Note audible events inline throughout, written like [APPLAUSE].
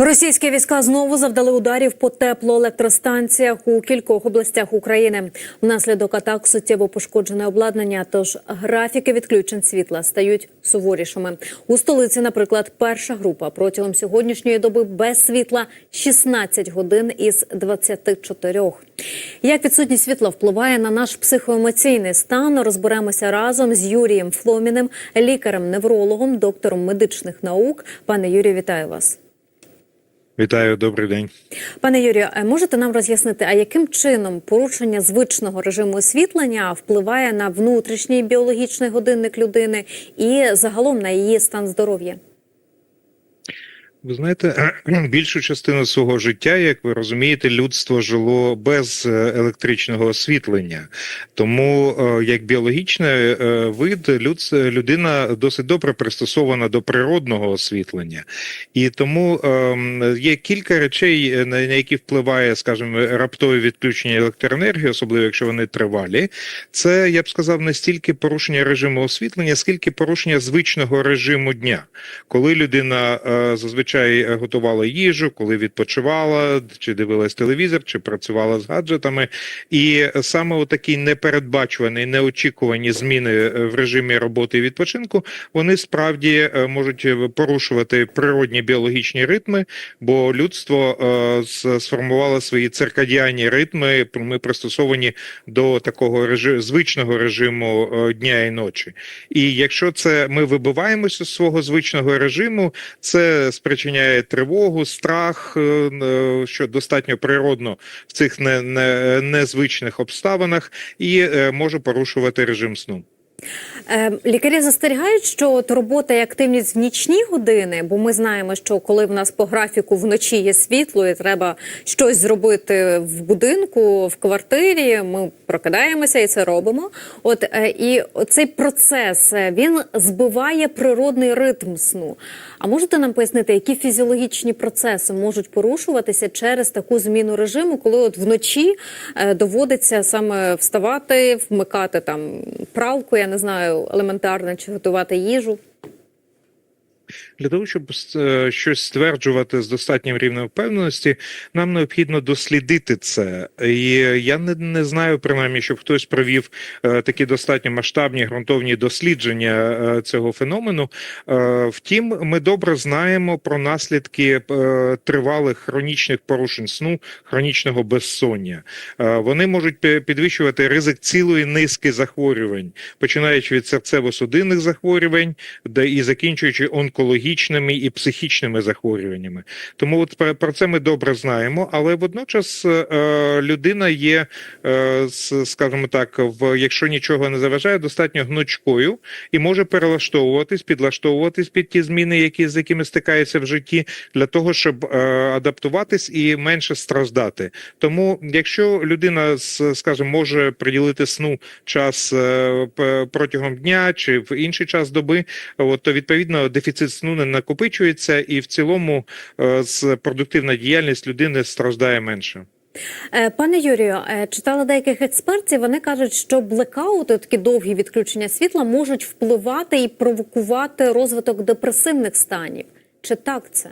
Російські війська знову завдали ударів по теплоелектростанціях у кількох областях України. Внаслідок атак суттєво пошкоджене обладнання. Тож графіки відключень світла стають суворішими. У столиці, наприклад, перша група протягом сьогоднішньої доби без світла 16 годин із 24. Як відсутність світла впливає на наш психоемоційний стан, розберемося разом з Юрієм Фломіним, лікарем-неврологом, доктором медичних наук. Пане Юрію, вітаю вас. Вітаю, добрий день. Пане Юрію, е, можете нам роз'яснити, а яким чином порушення звичного режиму освітлення впливає на внутрішній біологічний годинник людини і загалом на її стан здоров'я? Ви знаєте, [CLEARS THROAT] більшу частину свого життя, як ви розумієте, людство жило без е, електричного освітлення. Тому е, як біологічний е, вид, людина досить добре пристосована до природного освітлення. І тому ем, є кілька речей, на які впливає, скажімо, раптове відключення електроенергії, особливо якщо вони тривалі. Це я б сказав не стільки порушення режиму освітлення, скільки порушення звичного режиму дня, коли людина е, зазвичай е, готувала їжу, коли відпочивала, чи дивилась телевізор, чи працювала з гаджетами. І саме у такі непередбачувані, неочікувані зміни е, в режимі роботи і відпочинку, вони справді е, можуть порушувати природні біологічні ритми, бо людство сформувало свої циркадіальні ритми. Ми пристосовані до такого режиму, звичного режиму дня і ночі. І якщо це ми вибиваємося з свого звичного режиму, це спричиняє тривогу, страх, е, е, що достатньо природно в цих не, не, незвичних обставинах, і е, може порушувати режим сну. Е, Лікарі застерігають, що от робота і активність в нічні години, бо ми знаємо, що коли в нас по графіку вночі є світло, і треба щось зробити в будинку, в квартирі. Ми прокидаємося і це робимо. От е, і цей процес е, він збиває природний ритм сну. А можете нам пояснити, які фізіологічні процеси можуть порушуватися через таку зміну режиму, коли от вночі е, доводиться саме вставати, вмикати там пралку, я не знаю, елементарно чи готувати їжу. Для того, щоб е, щось стверджувати з достатнім рівнем впевненості, нам необхідно дослідити це. І я не, не знаю, принаймні, щоб хтось провів е, такі достатньо масштабні ґрунтовні дослідження е, цього феномену. Втім, ми добре знаємо про наслідки тривалих хронічних порушень сну, хронічного безсоння. Вони можуть підвищувати ризик цілої низки захворювань, починаючи від серцево-судинних захворювань, де і закінчуючи онкологічними і психічними захворюваннями. Тому от про- це ми добре знаємо, але водночас е, людина є, е, скажімо так, в якщо нічого не заважає, достатньо гнучкою і може перелаштовуватись, підлаштовуватись під ті зміни, які з якими стикається в житті, для того, щоб е, адаптуватись і менше страждати. Тому, якщо людина скажімо, може приділити сну час протягом дня чи в інший час доби, от то відповідно дефіцит сну не накопичується, і в цілому е, з продуктивна діяльність людини страждає менше. Е, Пане Юрію, е, читала деяких експертів. Вони кажуть, що блекаути, такі довгі відключення світла, можуть впливати і провокувати розвиток депресивних станів. Чи так це?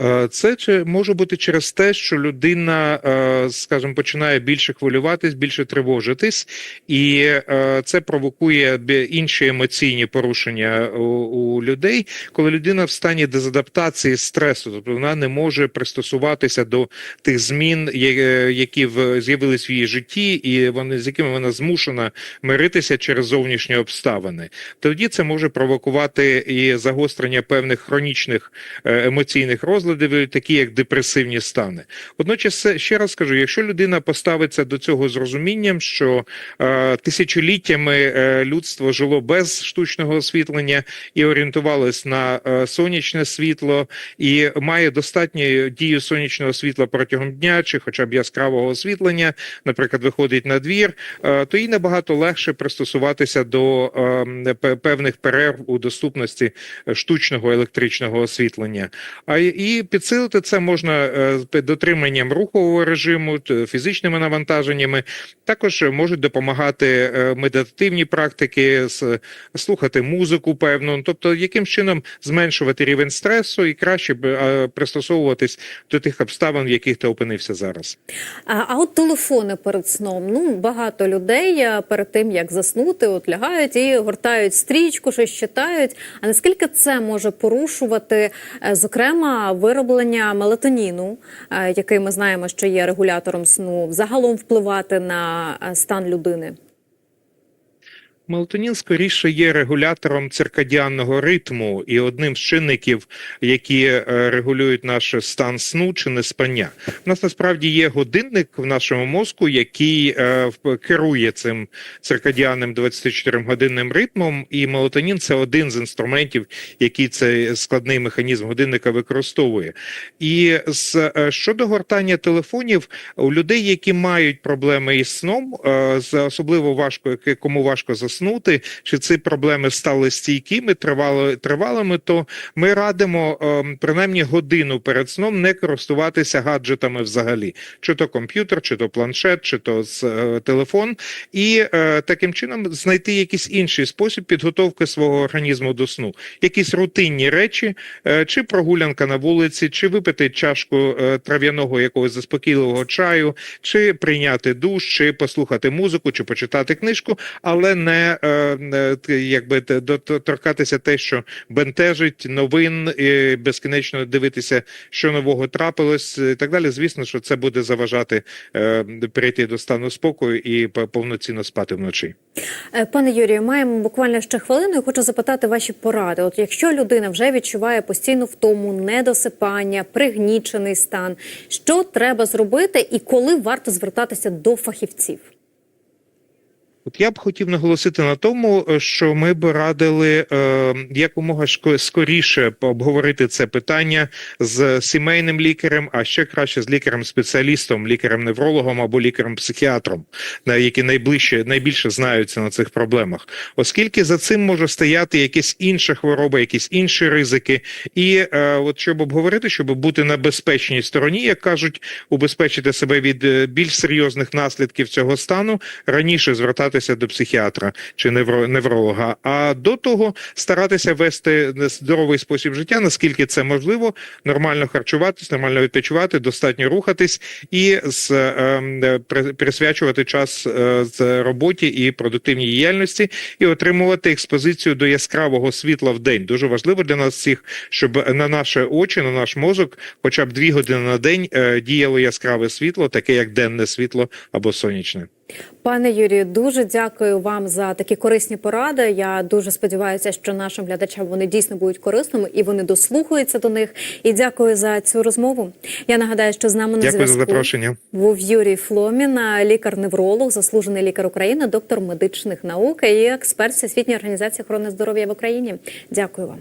Е, Це чи може бути через те, що людина, е, скажімо, починає більше хвилюватись, більше тривожитись, і е, це провокує інші емоційні порушення у, людей, коли людина в стані дезадаптації стресу, тобто вона не може пристосуватися до тих змін, які з'явились в її житті, і вони з якими вона змушена миритися через зовнішні обставини. Тоді це може провокувати і загострення певних хронічних емоційних розладів, такі як депресивні стани. Водночас, ще раз скажу, якщо людина поставиться до цього з розумінням, що е, тисячоліттями е, людство жило без штучного освітлення і орієнтувалось на е, сонячне світло, і має достатньо дію сонячного світла протягом дня, чи хоча б яскравого освітлення, наприклад, виходить на двір, е, то їй набагато легше пристосуватися до е, певних перерв у доступності е, штучного електричного освітлення. А і Підсилити це можна е, дотриманням рухового режиму, фізичними навантаженнями. Також можуть допомагати е, медитативні практики, слухати музику певну, тобто яким чином зменшувати рівень стресу і краще пристосовуватись до тих обставин, в яких ти опинився зараз. А, а от телефони перед сном. Ну багато людей е, перед тим як заснути, от лягають і гортають стрічку, щось читають. А наскільки це може порушувати, зокрема, вироблення мелатоніну, е, який ми знаємо, що є регулятором сну, загалом впливати на е, стан людини? Мелатонін скоріше є регулятором циркадіанного ритму і одним з чинників, які е, регулюють наш стан сну чи неспання. У нас насправді є годинник в нашому мозку, який е, керує цим циркадіанним 24-годинним ритмом, і мелатонін це один з інструментів, який цей складний механізм годинника використовує. І з е, щодо гортання телефонів, у людей, які мають проблеми із сном, е, особливо важко, кому важко заснути, чи ці проблеми стали стійкими, тривали, тривалими, то ми радимо е, принаймні годину перед сном не користуватися гаджетами взагалі, чи то комп'ютер, чи то планшет, чи то з, е, телефон, і е, таким чином знайти якийсь інший спосіб підготовки свого організму до сну, якісь рутинні речі, е, чи прогулянка на вулиці, чи випити чашку е, трав'яного якогось заспокійливого чаю, чи прийняти душ, чи послухати музику, чи почитати книжку, але не не, якби т- доторкатися те, що бентежить новин, і безкінечно дивитися, що нового трапилось, і так далі. Звісно, що це буде заважати е, перейти до стану спокою і повноцінно спати вночі. Е, Пане Юрію, маємо буквально ще хвилину. і Хочу запитати ваші поради. От якщо людина вже відчуває постійну втому, недосипання, пригнічений стан, що треба зробити і коли варто звертатися до фахівців? От я б хотів наголосити на тому, е, що ми б радили е, якомога скоріше обговорити це питання з сімейним лікарем, а ще краще з лікарем-спеціалістом, лікарем-неврологом або лікарем-психіатром, на які найближче найбільше знаються на цих проблемах, оскільки за цим може стояти якісь інші хвороби, якісь інші ризики, і е, от щоб обговорити, щоб бути на безпечній стороні, як кажуть, убезпечити себе від е, більш серйозних наслідків цього стану, раніше звертатися до психіатра чи невро, невролога, а до того старатися вести здоровий спосіб життя, наскільки це можливо, нормально харчуватись, нормально відпочивати, достатньо рухатись і з, е, е, присвячувати час е, з роботі і продуктивній діяльності, і отримувати експозицію до яскравого світла в день. Дуже важливо для нас всіх, щоб на наші очі, на наш мозок, хоча б дві години на день е, діяло яскраве світло, таке як денне світло або сонячне. Пане Юрію, дуже дякую вам за такі корисні поради. Я дуже сподіваюся, що нашим глядачам вони дійсно будуть корисними і вони дослухаються до них. І дякую за цю розмову. Я нагадаю, що з нами на зв'язку запрошення. був Юрій Фломін, лікар-невролог, заслужений лікар України, доктор медичних наук і експерт Всесвітньої організації охорони здоров'я в Україні. Дякую вам.